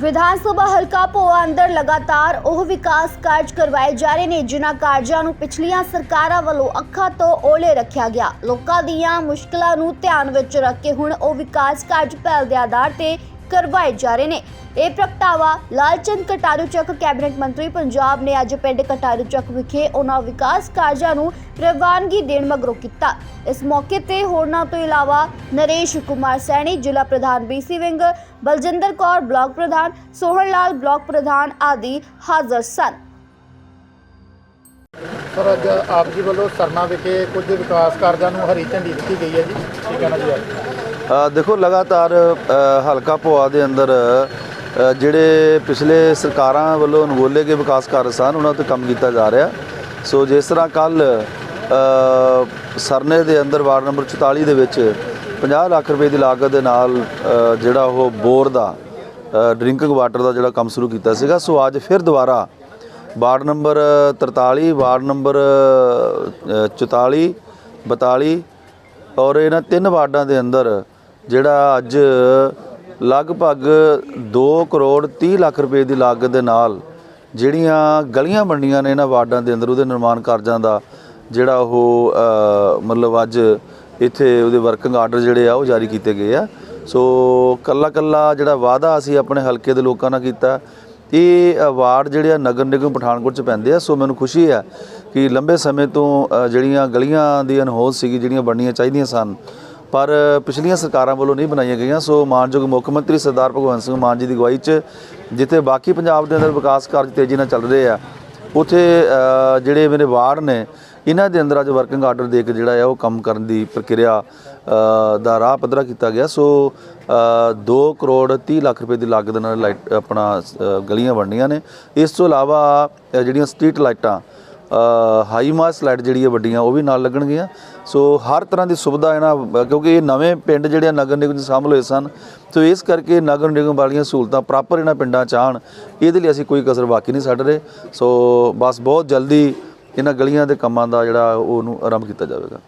ਵਿਧਾਨ ਸਭਾ ਹਲਕਾ ਭੋਆ ਅੰਦਰ ਲਗਾਤਾਰ ਉਹ ਵਿਕਾਸ ਕਾਰਜ ਕਰਵਾਏ ਜਾ ਰਹੇ ਨੇ, ਜਿਨ੍ਹਾਂ ਕਾਰਜਾਂ ਨੂੰ ਪਿਛਲੀਆਂ ਸਰਕਾਰਾਂ ਵੱਲੋਂ ਅੱਖਾਂ ਤੋਂ ਓਲੇ ਰੱਖਿਆ ਗਿਆ। ਲੋਕਾਂ ਦੀਆਂ ਮੁਸ਼ਕਲਾਂ ਨੂੰ ਧਿਆਨ ਵਿੱਚ ਰੱਖ ਕੇ ਹੁਣ ਉਹ ਵਿਕਾਸ ਕਾਰਜ ਪਹਿਲ ਦੇ ਆਧਾਰ ਤੇ ਕਰਵਾਏ ਜਾ ਰਹੇ ਨੇ। ਇਹ ਪ੍ਰਗਟਾਵਾ ਲਾਲਚੰਦ ਕਟਾਰੂ ਚੱਕ ਕੈਬਨਿਟ ਮੰਤਰੀ ਪੰਜਾਬ ਨੇ ਅੱਜ ਪਿੰਡ ਕਟਾਰੂ ਚੱਕ ਵਿਖੇ ਉਹਨਾਂ ਵਿਕਾਸ ਕਾਰਜਾਂ ਨੂੰ ਪ੍ਰਵਾਨਗੀ ਦੇਣ ਮਗਰੋਂ ਕੀਤਾ। ਇਸ ਮੌਕੇ ਤੇ ਹੋਰਨਾਂ ਤੋਂ ਇਲਾਵਾ ਨਰੇਸ਼ ਕੁਮਾਰ ਸੈਣੀ, ਜ਼ਿਲ੍ਹਾ ਪ੍ਰਧਾਨ BC wing, Baljinder Kaur, block ਪ੍ਰਧਾਨ ਸੋਹਣ ਲਾਲ ਬਲਾਕ ਪ੍ਰਧਾਨ ਆਦਿ ਹਾਜ਼ਰ ਸਨ। ਸਰ, ਅੱਜ ਆਪ ਜੀ ਵੱਲੋਂ ਸਰਨਾ ਵਿਖੇ ਕੁਝ ਵਿਕਾਸ ਕਾਰਜਾਂ ਨੂੰ ਹਰੀ ਝੰਡੀ ਦਿੱਤੀ ਗਈ ਹੈ ਜੀ। ਕੀ ਕਹਿਣਾ ਜੀ ਦੇਖੋ ਲਗਾਤਾਰ ਹਲਕਾ ਭੋਆ ਦੇ ਅੰਦਰ ਜਿਹੜੇ ਪਿਛਲੇ ਸਰਕਾਰਾਂ ਵੱਲੋਂ ਅਨਗੋਲੇ ਗਏ ਵਿਕਾਸ ਕਾਰਜ ਸਨ ਉਹਨਾਂ ਤੇ ਕੰਮ ਕੀਤਾ ਜਾ ਰਿਹਾ। ਸੋ ਜਿਸ ਤਰ੍ਹਾਂ ਕੱਲ ਸਰਨੇ ਦੇ ਅੰਦਰ ਵਾਰਡ ਨੰਬਰ 44 ਦੇ ਵਿੱਚ 50 ਲੱਖ ਰੁਪਏ ਦੀ ਲਾਗਤ ਦੇ ਨਾਲ ਜਿਹੜਾ ਉਹ ਬੋਰ ਦਾ ਡਰਿੰਕਿੰਗ ਵਾਟਰ ਦਾ ਜਿਹੜਾ ਕੰਮ ਸ਼ੁਰੂ ਕੀਤਾ ਸੀਗਾ ਸੋ ਅੱਜ ਫਿਰ ਦੁਬਾਰਾ ਵਾਰਡ ਨੰਬਰ 43 ਵਾਰਡ ਨੰਬਰ ਅ, 44 42 ਔਰ ਇਹਨਾਂ ਤਿੰਨ ਵਾਰਡਾਂ ਦੇ ਅੰਦਰ ਜਿਹੜਾ ਅੱਜ ਲਗਭਗ 2 ਕਰੋੜ 30 ਲੱਖ ਰੁਪਏ ਦੀ ਲਾਗਤ ਦੇ ਨਾਲ ਜਿਹੜੀਆਂ ਗਲੀਆਂ ਬਣੀਆਂ ਨੇ ਇਹਨਾਂ ਵਾਰਡਾਂ ਦੇ ਅੰਦਰ, ਉਹਦੇ ਨਿਰਮਾਣ ਕਾਰਜਾਂ ਦਾ ਜਿਹੜਾ ਉਹ ਮਤਲਬ ਅੱਜ ਇੱਥੇ ਉਹਦੇ ਵਰਕਿੰਗ ਆਰਡਰ ਜਿਹੜੇ ਆ, ਉਹ ਜਾਰੀ ਕੀਤੇ ਗਏ ਆ। ਸੋ ਕੱਲਾ ਕੱਲਾ ਜਿਹੜਾ ਵਾਅਦਾ ਅਸੀਂ ਆਪਣੇ ਹਲਕੇ ਦੇ ਲੋਕਾਂ ਨਾਲ ਕੀਤਾ। ਇਹ ਅਵਾਰਡ ਜਿਹੜੇ ਆ, ਨਗਰ ਨਿਗਮ ਪਠਾਨਕੋਟ ਚ ਪੈਂਦੇ ਆ। ਸੋ ਮੈਨੂੰ ਖੁਸ਼ੀ ਹੈ ਕਿ ਲੰਬੇ ਸਮੇਂ ਤੋਂ ਜਿਹੜੀਆਂ ਗਲੀਆਂ ਦੀ ਅਨਹੋਜ਼ ਸੀਗੀ, ਜਿਹੜੀਆਂ ਬਣਨੀਆਂ ਚਾਹੀਦੀਆਂ ਸਨ ਪਰ ਪਿਛਲੀਆਂ ਸਰਕਾਰਾਂ ਵੱਲੋਂ ਨਹੀਂ ਬਣਾਈਆਂ ਗਈਆਂ। ਸੋ ਮਾਨਯੋਗ ਮੁੱਖ ਮੰਤਰੀ ਸਰਦਾਰ ਭਗਵੰਤ ਸਿੰਘ ਮਾਨ ਜੀ ਦੀ ਅਗਵਾਈ 'ਚ, ਜਿੱਥੇ ਬਾਕੀ ਪੰਜਾਬ ਦੇ ਅੰਦਰ ਵਿਕਾਸ ਕਾਰਜ ਤੇਜ਼ੀ ਨਾਲ ਚੱਲ ਰਹੇ ਆ, ਉਥੇ ਜਿਹੜੇ ਮੇਰੇ ਵਾਰਡ ਨੇ, ਇਹਨਾਂ ਦੇ ਅੰਦਰ ਅੱਜ ਵਰਕਿੰਗ ਆਰਡਰ ਦੇ ਕੇ ਜਿਹੜਾ ਆ ਉਹ ਕੰਮ ਕਰਨ ਦੀ ਪ੍ਰਕਿਰਿਆ ਦਾ ਰਾਹ ਪੱਧਰਾ ਕੀਤਾ ਗਿਆ। ਸੋ 2 ਕਰੋੜ 30 ਲੱਖ ਰੁਪਏ ਦੀ ਲਾਗਤ ਨਾਲ ਲਾਈਟ, ਆਪਣਾ ਗਲੀਆਂ ਬਣਨੀਆਂ ਨੇ। ਇਸ ਤੋਂ ਇਲਾਵਾ ਜਿਹੜੀਆਂ ਸਟਰੀਟ ਲਾਈਟਾਂ ਹਾਈ ਮਾਸ ਲਾਈਟ ਜਿਹੜੀ ਹੈ ਵੱਡੀਆਂ, ਉਹ ਵੀ ਨਾਲ ਲੱਗਣਗੀਆਂ। ਸੋ ਹਰ ਤਰ੍ਹਾਂ ਦੀ ਸੁਵਿਧਾ ਇਹਨਾਂ ਕਿਉਂਕਿ ਇਹ ਨਵੇਂ ਪਿੰਡ ਜਿਹੜੇ ਆ ਨਗਰ ਨਿਗਮ 'ਚ ਸ਼ਾਮਲ ਹੋਏ ਸਨ ਸੋ ਇਸ ਕਰਕੇ ਨਗਰ ਨਿਗਮ ਵਾਲੀਆਂ ਸਹੂਲਤਾਂ ਪ੍ਰਾਪਰ ਇਹਨਾਂ ਪਿੰਡਾਂ 'ਚ ਆਉਣ, ਇਹਦੇ ਲਈ ਅਸੀਂ ਕੋਈ ਕਸਰ ਬਾਕੀ ਨਹੀਂ ਛੱਡ ਰਹੇ। ਸੋ ਬਸ ਬਹੁਤ ਜਲਦੀ ਇਹਨਾਂ ਗਲੀਆਂ ਦੇ ਕੰਮਾਂ ਦਾ ਜਿਹੜਾ, ਉਹਨੂੰ ਆਰੰਭ ਕੀਤਾ ਜਾਵੇਗਾ।